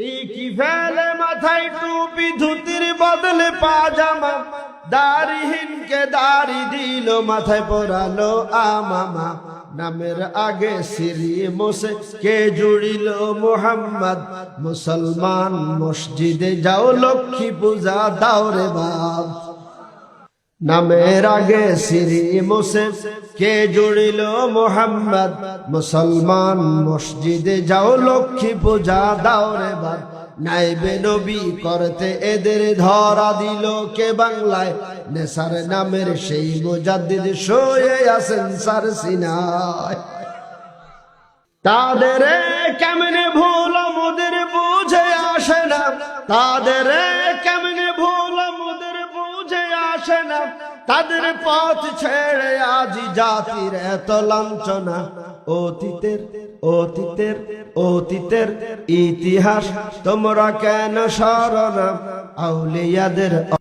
টিকি ফেলে মাথায় টুপি, ধুতির বদলে পাজামা। দাড়িহীনকে দাড়ি দিল, মাথায় পরালো আমামা। নামের আগে সিরি মোসে কে জুড়িল মোহাম্মদ। মুসলমান মসজিদে যাও, লক্ষ্মী পূজা দাও রে বাপ। নামের আগে সিরি মোসে কে জুড়িল মোহাম্মদ? মুসলমান মসজিদে যাও, লক্ষ্মী পূজা দাও রে বাপ। নাইবে নবী করতে এদের ধরা দিল কে বাংলায়? নেসার নামের সেই মুজাদ্দিদ শোয়ে আছেন সার সিনায়। তাদের কেমনে ভুল মোদের বুঝে আসে না। তাদের আসে না। তাদের পথ ছেড়ে আজি জাতির এত লাঞ্ছনা। অতীতের অতীতের অতীতের ইতিহাস তোমরা কেন স্মরণ আউলিয়াদের